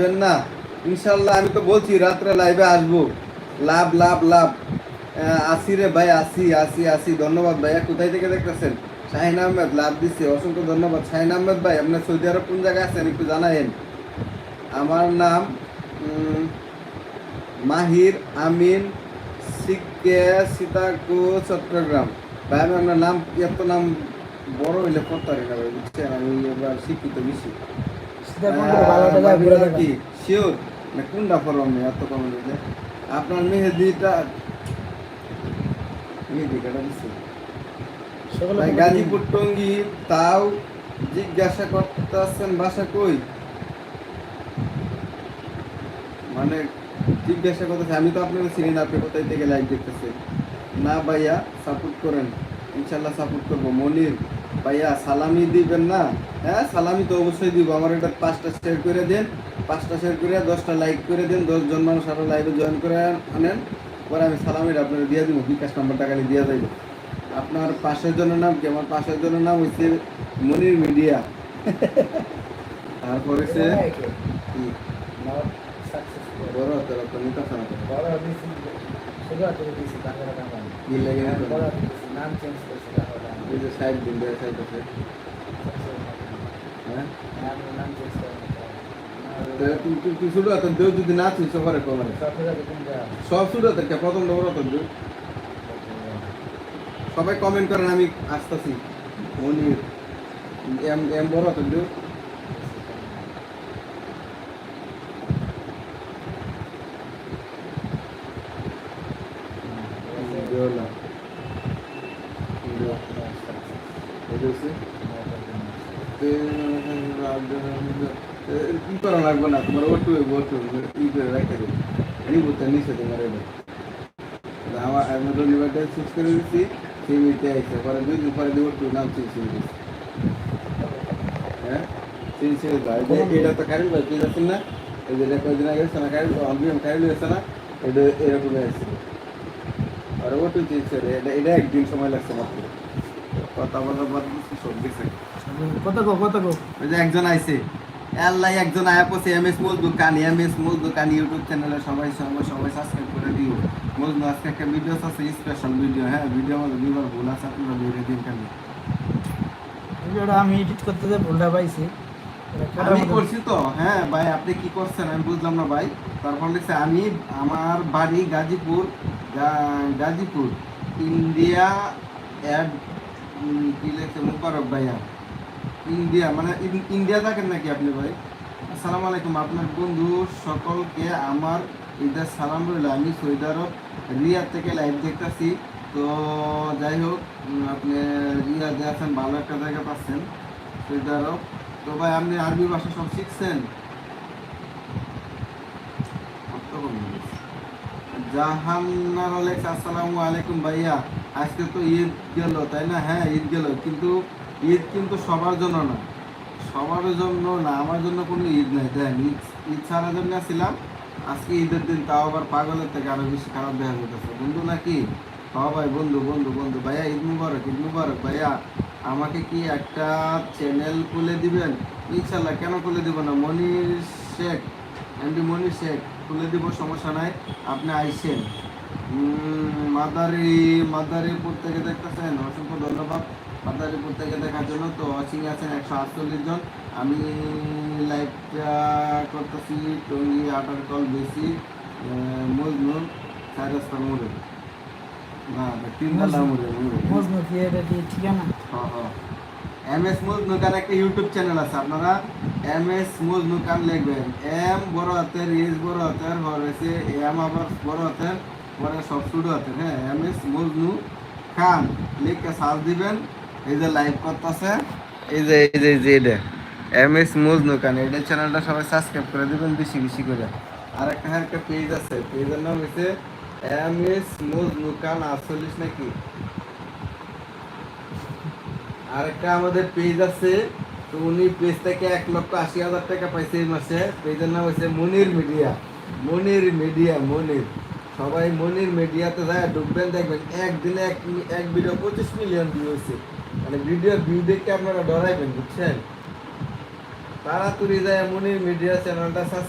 আসবেন না। ইনশাল্লাহ আমি তো বলছি, রাত্রে লাইভে আসব। লাভ লাভ লাভ। আসি রে ভাই, আসি আসি আসি। ধন্যবাদ ভাইয়া কোথায় থেকে দেখতেছেন? শাহিন আহমেদ, লাভ দিচ্ছে অসংখ্য ধন্যবাদ। শাহিন আহমেদ ভাই আপনার সৌদি আরব কোন জায়গায় আছেন? একটু জানায়েন। আমার নাম মাহির আমিন সিকে সীতাকু চট্টগ্রাম। ভাই আমি আপনার নাম, এত নাম বড় হইলে পড়তে পারি ভাই বুঝছেন? আমি এবার শিক্ষিত বেশি। কি? শিওর না কোনটা ফরম এত কম আপনার মেহেদিটা মেহেদি কাটা দিচ্ছে গাজীপুর টঙ্গী তাও জিজ্ঞাসা করতেছেন বাসা কই? মানে জিজ্ঞাসা করতেছে আমি তো আপনাকে চিনি না আপনি কোথায় থেকে লাইভ দেখতেছেন? না ভাইয়া সাপোর্ট করেন। ইনশাল্লাহ সাপোর্ট করব। মনির ভাইয়া সালামি দিবেন না? হ্যাঁ সালামি তো অবশ্যই দিব। আমার এটা পাঁচটা শেয়ার করে দেন। পাঁচটা শেয়ার করে দশটা লাইক করে দেন দশজন মানুষ আরও লাইভে জয়েন করে আনেন। পরে আমি সালামিটা আপনার দিয়ে দিব বিকাশ নাম্বারটা খালি দিয়ে যাইব আপনার পাশের জনের নাম কি? আমার পাশের জনের নাম হচ্ছে মনির মিডিয়া। তারপর হচ্ছে কি? বড় নিতে লেগে এই যে সাইড দিন দেয় সাইড আছে। হ্যাঁ? তুই শুরু হতেন দেও যদি না চিনছ করে কমারে সব শুরু হতেন কে, প্রথম বড় হতেন দেও। সবাই কমেন্ট করেন, আমি আসতেছি। মনির, এম এম বড় দেও না দেও এটা হচ্ছে কি করা লাগবে না তোমার ওটু ওটু ই করে রাখতে দেবে রিবুতে নিচে তোমার এবার আমার আমি রবিবারটা সুইচ করে দিচ্ছি সেই মিটে আইসে পরে দুই দিন পরে দিয়ে ওটু নাম চেঞ্জ করে দিচ্ছি হ্যাঁ এই যে এটা তো কারেন্ট ভাই চেঞ্জ আছে না এই যে এটা কয়েকদিন আগে এসছে না কারেন্ট অনবিএম কারেন্ট এসছে না এটা এরকম আসছে আর ওটু এটা এটা একদিন সময় লাগছে মাত্র কথা বলার বাদ সব গেছে কত গো কত গো ওই যে একজন আইছে। আল্লাহ একজন আয়া পড়ছে এম এস মূল দোকান এম এস মূল দোকান ইউটিউব চ্যানেলে সবাই সবাই সবাই সাবস্ক্রাইব করে দিও। মজনু আজকে একটা ভিডিও আছে স্পেশাল ভিডিও হ্যাঁ? ভিডিও আমাদের দুবার ভুল আছে আপনারা ভিডিও দিন কেন ভিডিওটা আমি এডিট করতে যে ভুলটা পাইছি এটা আমি করছি তো হ্যাঁ ভাই আপনি কি করছেন আমি বুঝলাম না ভাই। তারপর লিখছে আমি আমার বাড়ি গাজীপুর গাজীপুর ইন্ডিয়া অ্যাড কি ভাইয়া। ইন্ডিয়া মানে ইন্ডিয়া থাকেন নাকি আপনি ভাই? আসসালামু আলাইকুম, আপনার বন্ধু সকলকে আমার ঈদের সালাম আমি সৌদি আরব, রিয়াদ থেকে লাইভ দেখতেছি। তো যাই হোক আপনি রিয়াদে আছেন, ভালো একটা জায়গা পাচ্ছেন সৌদি তো ভাই, আপনি আরবি ভাষা সব শিখছেন? জাহান্নার আসসালামু আলাইকুম ভাইয়া। আজকে তো ঈদ গেল, তাই না? হ্যাঁ ঈদ গেল, কিন্তু ঈদ কিন্তু সবার জন্য না। সবার জন্য না, আমার জন্য কোনো ঈদ নাই। দেন ঈদ ঈদ ছাড়ার জন্য ছিলাম, আজকে ঈদের দিন তাও আবার পাগলের থেকে আরও বেশি খারাপ দেখা যেতেছে বন্ধু নাকি? হ্যাঁ ভাই, বন্ধু বন্ধু বন্ধু, ভাইয়া, ঈদ মুবারক ঈদ মুবারক, ভাইয়া। আমাকে কি একটা চ্যানেল খুলে দিবেন? ইনশাল্লাহ কেন খুলে দিব না? মনির শেখ এমডি মনির শেখ, খুলে দিব, সমস্যা নাই। আপনি আইসেন। মাদারি মাদারীপুর থেকে দেখতেছেন অসংখ্য ধন্যবাদ। মাদারীপুর থেকে দেখার জন্য তো ওয়াচিং আছেন একশো আটচল্লিশ জন। আমি লাইভটা করতেছি টঙ্গি আটার কল বেশি মজনুন চার রাস্তা মোড়ে মজনু এম এস মুজনুকান একটা ইউটিউব চ্যানেল আছে আপনারা এম এস মুজনুকান লিখবেন। এম বড় হাতের এস বড় হাতের এম আবার বড় হাতের। পরে সব ছোট হাতের হ্যাঁ এম এস মুজনু খান, লিখে সার্চ দিবেন। এই যে লাইভ করতেছে। এই যে এই যে এই যে এটা। এম এস মুজনু খান, এটা চ্যানেলটা সবাই সাবস্ক্রাইব করে দিবেন বেশি বেশি করে। আর একটা হ্যাঁ একটা পেজ আছে। পেজের নাম হচ্ছে এম এস মুজনু খান আটচল্লিশ নাকি? আরেকটা আমাদের পেজ আছে, তো উনি পেজ থেকে এক লক্ষ আশি হাজার টাকা পাইছে এই মাসে। পেজের নাম হচ্ছে মনির মিডিয়া মনির মিডিয়া মনির। সবাই মনির মিডিয়াতে যায় ঢুকবেন, দেখবেন একদিনে এক এক ভিডিও পঁচিশ মিলিয়ন ভিউ হয়েছে মানে ভিডিও ভিউ দেখে আপনারা ডরাইবেন, বুঝছেন? তাড়াতাড়ি যায় মনির মিডিয়া চ্যানেলটা সাবস্ক্রাইব